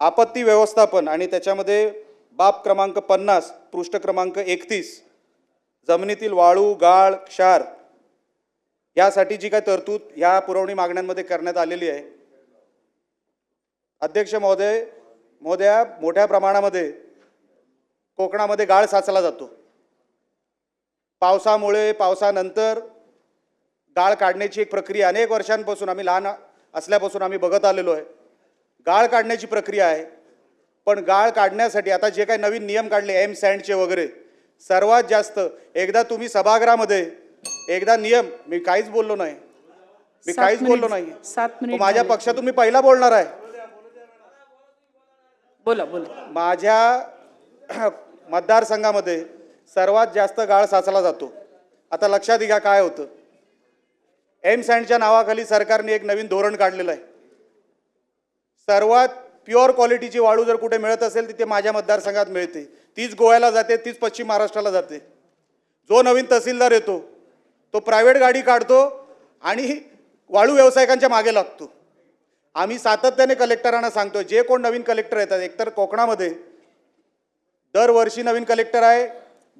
आपत्ती व्यवस्थापन आणि त्याच्यामध्ये बाब क्रमांक पन्नास पृष्ठ क्रमांक एकतीस जमिनीतील वाळू गाळ क्षार यासाठी जी काय तरतूद ह्या पुरवणी मागण्यांमध्ये करण्यात आलेली आहे. अध्यक्ष महोदय महोदया मोठ्या प्रमाणामध्ये कोकणामध्ये गाळ साचला जातो. पावसामुळे पावसानंतर गाळ काढण्याची एक प्रक्रिया अनेक वर्षांपासून आम्ही लहान असल्यापासून आम्ही बघत आलेलो आहे. गाळ काढण्याची प्रक्रिया आहे. पण गाळ काढण्यासाठी आता जे काही नवीन नियम काढले एम सँडचे वगैरे सर्वात जास्त एकदा तुम्ही सभागृहामध्ये एकदा नियम मी काहीच बोललो नाही. मी काहीच बोललो नाही. माझ्या. पक्षातून मी पहिला बोलणार आहे. बोला बोला. माझ्या मतदारसंघामध्ये सर्वात जास्त गाळ साचला जातो. आता लक्षात घ्या काय होतं. एम सँडच्या नावाखाली सरकारने एक नवीन धोरण काढलेलं आहे. सर्वात प्युअर क्वालिटीची वाळू जर कुठे मिळत असेल तिथे माझ्या मतदारसंघात मिळते. तीच गोव्याला जाते तीच पश्चिम महाराष्ट्राला जाते. जो नवीन तहसीलदार येतो तो प्रायव्हेट गाडी काढतो आणि वाळू व्यावसायिकांच्या मागे लागतो. आम्ही सातत्याने कलेक्टरांना सांगतो जे कोण नवीन कलेक्टर येतात एकतर कोकणामध्ये दरवर्षी नवीन कलेक्टर आहे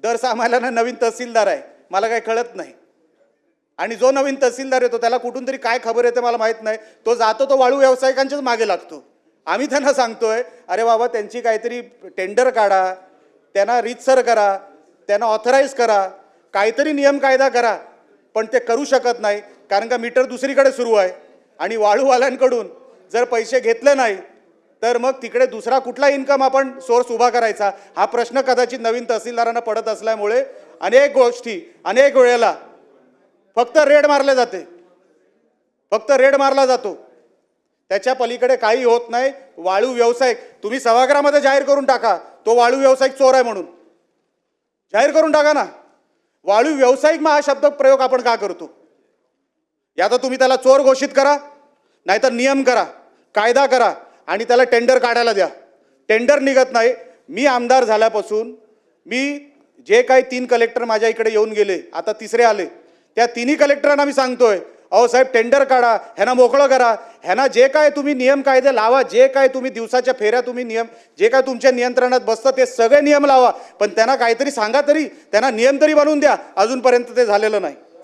दर सहा महिन्याला नवीन तहसीलदार आहे मला काही कळत नाही. आणि जो नवीन तहसीलदार येतो त्याला कुठून तरी काय खबर येते मला माहीत नाही. तो जातो तो वाळू व्यावसायिकांच्याच मागे लागतो. आम्ही त्यांना सांगतोय अरे बाबा त्यांची काहीतरी टेंडर काढा त्यांना रीतसर करा त्यांना ऑथराईज करा काहीतरी नियम कायदा करा पण ते करू शकत नाही कारण का मीटर दुसरीकडे सुरू आहे आणि वाळूवाल्यांकडून जर पैसे घेतले नाही तर मग तिकडे दुसरा कुठला इन्कम आपण सोर्स उभा करायचा? हा प्रश्न कदाचित नवीन तहसीलदारांना पडत असल्यामुळे अनेक गोष्टी अनेक वेळेला फक्त रेड मारले जाते. फक्त रेड मारला जातो. त्याच्या पलीकडे काही होत नाही. वाळू व्यावसायिक तुम्ही सभागृहामध्ये जाहीर करून टाका. तो वाळू व्यावसायिक चोर आहे म्हणून. जाहीर करून टाका ना. वाळू व्यावसायिक मग हा शब्द प्रयोग आपण का करतो? या तर तुम्ही त्याला चोर घोषित करा नाहीतर नियम करा कायदा करा आणि त्याला टेंडर काढायला द्या. टेंडर निघत नाही. मी आमदार झाल्यापासून मी जे काही तीन कलेक्टर माझ्या इकडे येऊन गेले आता तिसरे आले. त्या तिन्ही कलेक्टरांना आम्ही सांगतोय अहो साहेब टेंडर काढा ह्यांना मोकळं करा. ह्यांना जे काय तुम्ही नियम कायदे लावा जे काय तुम्ही दिवसाच्या फेऱ्या तुम्ही नियम जे काय तुमच्या नियंत्रणात बसतं ते सगळे नियम लावा. पण त्यांना काहीतरी सांगा तरी त्यांना नियम तरी बनवून द्या. अजूनपर्यंत ते झालेलं नाही.